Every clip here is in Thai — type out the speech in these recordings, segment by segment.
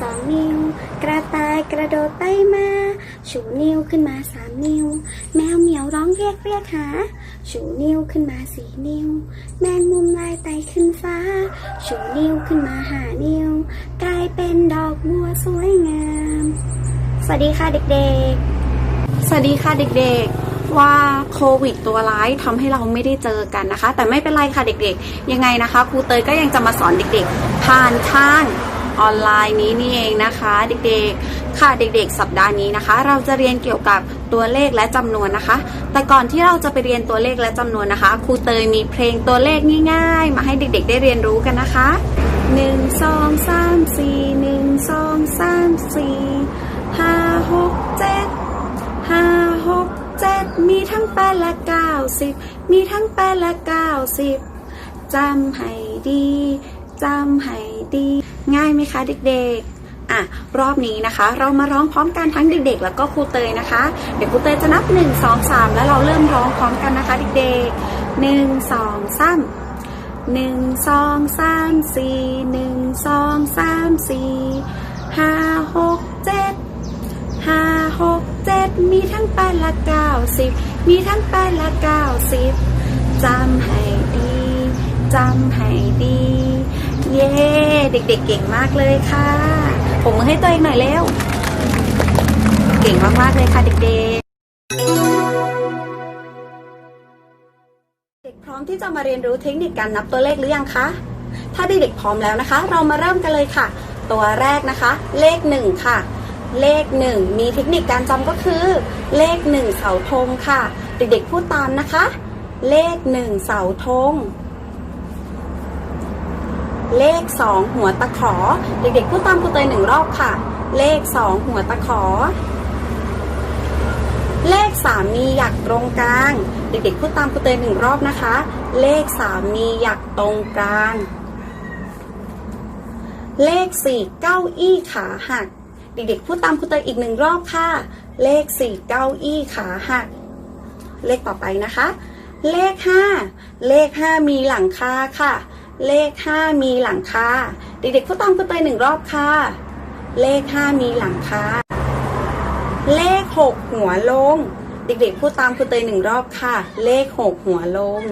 สองนิ้ว กระต่ายกระโดดไปมา ชูนิ้วขึ้นมาสามนิ้ว แมวเหมียวร้องเรียกเรียกหา ชูนิ้วขึ้นมาสี่นิ้ว แมงมุมลายไต่ขึ้นฟ้า ชูนิ้วขึ้นมาห้านิ้ว กลายเป็นดอกบัวสวยงาม สวัสดีค่ะเด็กๆ สวัสดีค่ะเด็กๆว่าโควิดตัวร้ายทำให้เราไม่ได้เจอกันนะคะ แต่ไม่เป็นไรค่ะเด็กๆ ยังไงนะคะครูเตยก็ยังจะมาสอนเด็กๆ ผ่านทาง ออนไลน์นี้นี่เองนะคะ เด็กๆ ค่ะเด็กๆ สัปดาห์นี้นะคะ เราจะเรียนเกี่ยวกับตัวเลขและจำนวนนะคะ แต่ก่อนที่เราจะไปเรียนตัวเลขและจำนวนนะคะครูเตยมีเพลงตัวเลขง่าย ๆ มาให้เด็กๆ ได้เรียนรู้กันนะคะหนึ่งสองสามสี่หนึ่งสองสามสี่ห้าหกเจ็ดห้าหกเจ็ดมีทั้งแปดและเก้าสิบมีทั้งแปดและเก้าสิบจำให้ดี จำให้ดี ง่ายไหมคะเด็กๆ อะ รอบนี้นะคะ เรามาร้องพร้อมกันทั้งเด็ก ๆ แล้วก็ครูเตยนะคะ เดี๋ยวครูเตยจะนับหนึ่งสองสามแล้วเราเริ่มร้องพร้อมกันนะคะเด็กๆหนึ่งสองสามหนึ่งสองสามสี่หนึ่งสองสามสี่ห้าหกเจ็ดห้าหกเจ็ดมีทั้งแปดและเก้าสิบมีทั้งแปดและเก้าสิบจำให้ดีจำให้ดี เย้ เด็กๆเก่งมากเลยค่ะผมมือให้ตัวเองหน่อยเร็ว เก่งมากๆเลยค่ะเด็กๆ เด็กพร้อมที่จะมาเรียนรู้เทคนิคการนับตัวเลขหรือยังคะ ถ้าเด็กๆพร้อมแล้วนะคะ เรามาเริ่มกันเลยค่ะ ตัวแรกนะคะ เลขหนึ่งค่ะ เลขหนึ่งมีเทคนิคการจำก็คือ เลขหนึ่งเสาธงค่ะ เด็กๆพูดตามนะคะ เลขหนึ่งเสาธง เลขสองหัวตะขอ เด็กๆพูดตามครูเตยหนึ่งรอบค่ะ เลขสองหัวตะขอ เลขสามมีหยักตรงกลาง เด็กๆพูดตามครูเตยหนึ่งรอบนะคะ เลขสามมีหยักตรงกลาง เลขสี่เก้าอี้ขาหัก เด็กๆพูดตามครูเตยอีกหนึ่งรอบค่ะ เลขสี่เก้าอี้ขาหัก เลขต่อไปนะคะ เลขห้าเลขห้ามีหลังคาค่ะ เลขห้ามีหลังคาเด็กๆพูดตามครูเตยหนึ่งรอบค่ะ เลขห้ามีหลังคาเลขหกหัวลง เด็กๆพูดตามครูเตยหนึ่งรอบค่ะ เลขหกหัวลง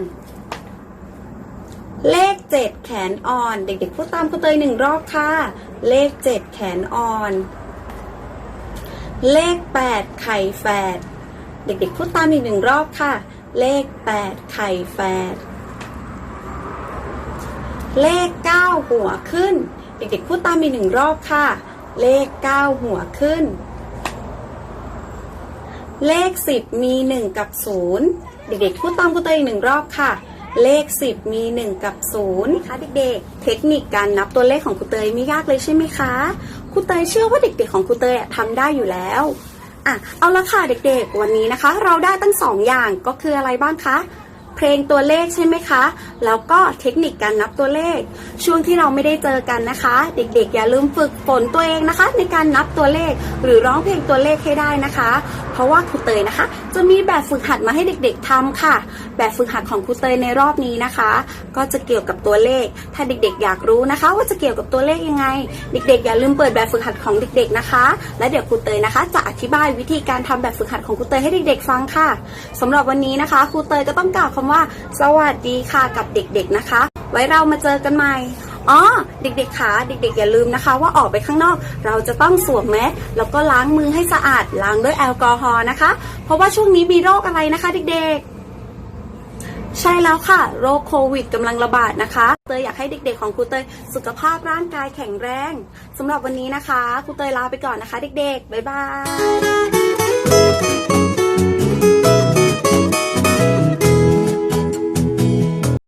เลขเจ็ดแขนอ่อน เด็กๆพูดตามครูเตยหนึ่งรอบค่ะ เลขเจ็ดแขนอ่อน เลขแปดไข่แฝดเด็กๆพูดตามอีกหนึ่งรอบค่ะ เลขแปดไข่แฝด เลขเก้าหัวขึ้น เด็กๆพูดตามอีกหนึ่งรอบค่ะ เลขเก้าหัวขึ้น เลขสิบมีหนึ่งกับศูนย์เด็กๆพูดตามครูเตยอีกหนึ่งรอบค่ะ เลขสิบมีหนึ่งกับศูนย์ค่ะเด็กๆ เทคนิคการนับตัวเลขของครูเตยไม่ยากเลยใช่ไหมคะครูเตยเชื่อว่าเด็กๆของครูเตยทำได้อยู่แล้วอะเอาละค่ะเด็กๆ วันนี้นะคะ เราได้ตั้งสองอย่างก็คืออะไรบ้างคะ เพลงตัวเลขใช่ไหมคะ แล้วก็เทคนิคการนับตัวเลข ช่วงที่เราไม่ได้เจอกันนะคะ เด็กๆ อย่าลืมฝึกฝนตัวเองนะคะ ในการนับตัวเลขหรือร้องเพลงตัวเลขให้ได้นะคะ เพราะว่าครูเตยนะคะ จะมีแบบฝึกหัดมาให้เด็กๆทำค่ะ แบบฝึกหัดของครูเตยในรอบนี้นะคะ ก็จะเกี่ยวกับตัวเลข ถ้าเด็กๆ อยากรู้นะคะ ว่าจะเกี่ยวกับตัวเลขยังไง เด็กๆ อย่าลืมเปิดแบบฝึกหัดของเด็ก ๆนะคะ และเดี๋ยวครูเตยนะคะ จะอธิบายวิธีการทำแบบฝึกหัดของครูเตยให้เด็กๆ ฟังค่ะสำหรับวันนี้นะคะครูเตยก็ต้องกล่าวคำว่า สวัสดีค่ะกับเด็กๆนะคะ ไว้เรามาเจอกันใหม่อ๋อเด็กๆคะเด็กๆ อย่าลืมนะคะ ว่าออกไปข้างนอก เราจะต้องสวมแมสแล้วก็ล้างมือให้สะอาดล้างด้วยแอลกอฮอล์นะคะ เพราะว่าช่วงนี้มีโรคอะไรนะคะ เด็กๆใช่แล้วค่ะ โรคโควิดกำลังระบาดนะคะ เตยอยากให้เด็กๆของครูเตยสุขภาพร่างกายแข็งแรงสำหรับวันนี้นะคะครูเตยลาไปก่อนนะคะ เด็กๆ บ๊ายบาย